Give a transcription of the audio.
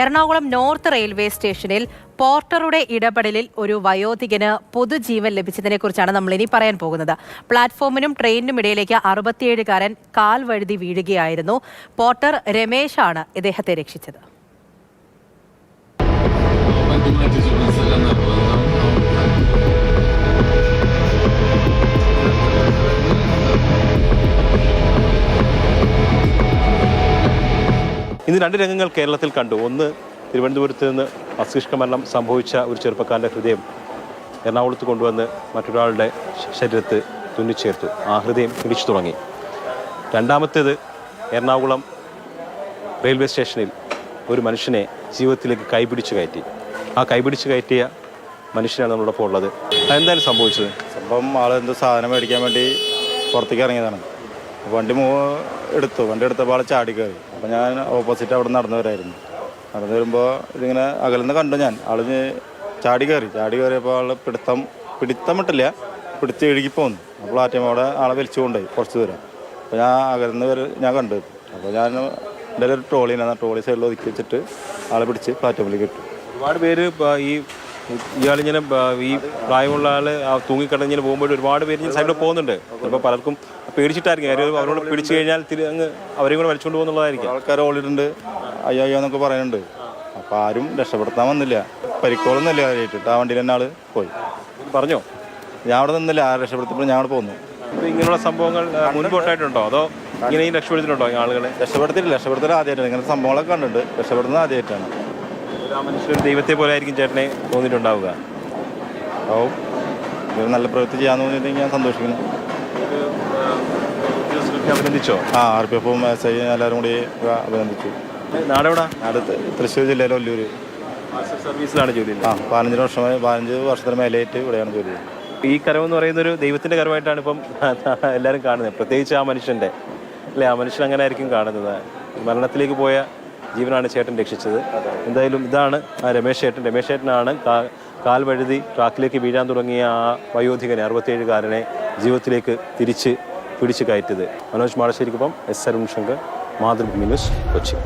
Ernakulam north railway സ്റ്റേഷനിൽ പോർട്ടറുടെ ഇടപെടലിൽ ഒരു വയോധികന് പൊതുജീവൻ ലഭിച്ചതിനെ കുറിച്ചാണ് നമ്മൾ ഇനി പറയാൻ പോകുന്നത്. പ്ലാറ്റ്ഫോമിനും ട്രെയിനിനും ഇടയിലേക്ക് അറുപത്തിയേഴുകാരൻ കാൽ വഴുതി വീഴുകയായിരുന്നു. പോർട്ടർ രമേശാണ് ഇദ്ദേഹത്തെ രക്ഷിച്ചത്. ഇന്ന് രണ്ട് രംഗങ്ങൾ കേരളത്തിൽ കണ്ടു. ഒന്ന് തിരുവനന്തപുരത്ത് നിന്ന് മസ്തിഷ്ക മരണം സംഭവിച്ച ഒരു ചെറുപ്പക്കാരന്റെ ഹൃദയം എറണാകുളത്ത് കൊണ്ടുവന്ന് മറ്റൊരാളുടെ ശരീരത്ത് തുന്നിച്ചേർത്തു. ആ ഹൃദയം പിടിച്ചു തുടങ്ങി. രണ്ടാമത്തേത് എറണാകുളം റെയിൽവേ സ്റ്റേഷനിൽ ഒരു മനുഷ്യനെ ജീവിതത്തിലേക്ക് കൈപിടിച്ച് കയറ്റി. ആ കൈപിടിച്ച് കയറ്റിയ മനുഷ്യനാണ് നമ്മളോടൊപ്പം ഉള്ളത്. അതെന്തായാലും സംഭവിച്ചത്? സംഭവം ആളെന്ത് സാധനം മേടിക്കാൻ വേണ്ടി പുറത്തേക്ക് ഇറങ്ങിയതാണ്. വണ്ടി മൂ എടുത്തു. വണ്ടി എടുത്തപ്പോൾ ആൾ ചാടി കയറി. അപ്പോൾ ഞാൻ ഓപ്പോസിറ്റ് അവിടെ നടന്നു വരായിരുന്നു നടന്നു വരുമ്പോൾ ഇതിങ്ങനെ അകലെന്ന് കണ്ടു ഞാൻ. ആൾ ചാടി കയറി. ചാടി കയറിയപ്പോൾ ആൾ പിടുത്തം പിടുത്തം വിട്ടില്ല. പിടിച്ച് എഴുകി പോന്നു. അപ്പോൾ ആറ്റം അവിടെ ആളെ വലിച്ചു കൊണ്ടുപോയി കുറച്ച് ദൂരം. അപ്പോൾ ഞാൻ അകലെന്ന് വരെ ഞാൻ കണ്ടു. അപ്പോൾ ഞാൻ എന്റെ ഒരു ട്രോളിനാണ് ട്രോളി സൈഡിൽ ഒതുക്കി വെച്ചിട്ട് ആളെ പിടിച്ച് പ്ലാറ്റ്ഫോമിലേക്ക് ഇട്ടു. ഒരുപാട് പേര് ഈ ഇയാളിങ്ങനെ ഈ പ്രായമുള്ള ആൾ ആ തൂങ്ങിക്കിടഞ്ഞിങ്ങനെ പോകുമ്പോൾ ഒരുപാട് പേര് ഇങ്ങനെ സൈഡിൽ പോകുന്നുണ്ട്. ചിലപ്പോൾ പലർക്കും പേടിച്ചിട്ടായിരിക്കും. കാര്യം അവരോട് പിടിച്ചു കഴിഞ്ഞാൽ തിരി അങ്ങ് അവരെയും കൂടെ വലിച്ചുകൊണ്ട് പോകുന്നുള്ളതായിരിക്കും. ആൾക്കാർ ഓളിട്ടുണ്ട് അയ്യോ അയ്യോ എന്നൊക്കെ പറയുന്നുണ്ട്. അപ്പോൾ ആരും രക്ഷപ്പെടുത്താൻ വന്നില്ല. പരിക്കോളൊന്നുമില്ല കാര്യമായിട്ട് ആ വണ്ടിയിൽ തന്നെ ആൾ പോയി. പറഞ്ഞോ? ഞാൻ അവിടെ നിന്നില്ല. ആ രക്ഷപ്പെടുത്തപ്പോൾ ഞാൻ അവിടെ പോന്നു. ഇങ്ങനെയുള്ള സംഭവങ്ങൾ മുൻപോട്ടായിട്ടുണ്ടോ? അതോ ഇങ്ങനെ രക്ഷപ്പെടുത്തിട്ടുണ്ടോ രക്ഷപ്പെടുത്തിയിട്ടുണ്ടോ ആളുകളെ? രക്ഷപ്പെടുത്തിയില്ല രക്ഷപ്പെടുത്തൽ ആദ്യമായിട്ടാണ്. ഇങ്ങനെ സംഭവങ്ങളൊക്കെ കണ്ടിട്ടുണ്ട്. രക്ഷപ്പെടുന്നത് ആദ്യമായിട്ടാണ്. ഒരു മനുഷ്യരും ദൈവത്തെ പോലെ ആയിരിക്കും ചേട്ടനെ തോന്നിയിട്ടുണ്ടാവുക. ഓ ഇവർ നല്ല പ്രവൃത്തി ചെയ്യാന്ന് തോന്നിയിട്ട് ഞാൻ സന്തോഷിക്കുന്നു. അഭിനന്ദിച്ചോ? ആ ആർ പി എഫും എസ് ഐ എല്ലാവരും കൂടി അഭിനന്ദിച്ചു. നാടെവിടാ? അടുത്ത് തൃശ്ശൂർ ജില്ലയിലെ ഒല്ലൂര് സർവീസിലാണ് ജോലി. ആ പതിനഞ്ച് വർഷമായി പതിനഞ്ച് വർഷത്തിന് മേലേറ്റ് ഇവിടെയാണ് ജോലി ഈ കരം എന്ന് പറയുന്ന ഒരു ദൈവത്തിന്റെ കരമായിട്ടാണ് ഇപ്പം എല്ലാവരും കാണുന്നത്. പ്രത്യേകിച്ച് ആ മനുഷ്യന്റെ. അല്ലേ ആ മനുഷ്യൻ അങ്ങനെ ആയിരിക്കും കാണുന്നത്. മരണത്തിലേക്ക് പോയ ജീവനാണ് ചേട്ടൻ രക്ഷിച്ചത്. എന്തായാലും ഇതാണ് ആ രമേശ് ചേട്ടൻ. രമേശ് ചേട്ടനാണ് കാൽ വഴുതി ട്രാക്കിലേക്ക് വീഴാൻ തുടങ്ങിയ ആ വയോധികനെ അറുപത്തേഴുകാരനെ ജീവിതത്തിലേക്ക് തിരിച്ച് പിടിച്ചു കയറ്റിയത്. മനോജ് മാടശ്ശേരിക്കൊപ്പം എസ് അരുൺ ശങ്കർ മാതൃഭൂമി ന്യൂസ് കൊച്ചി.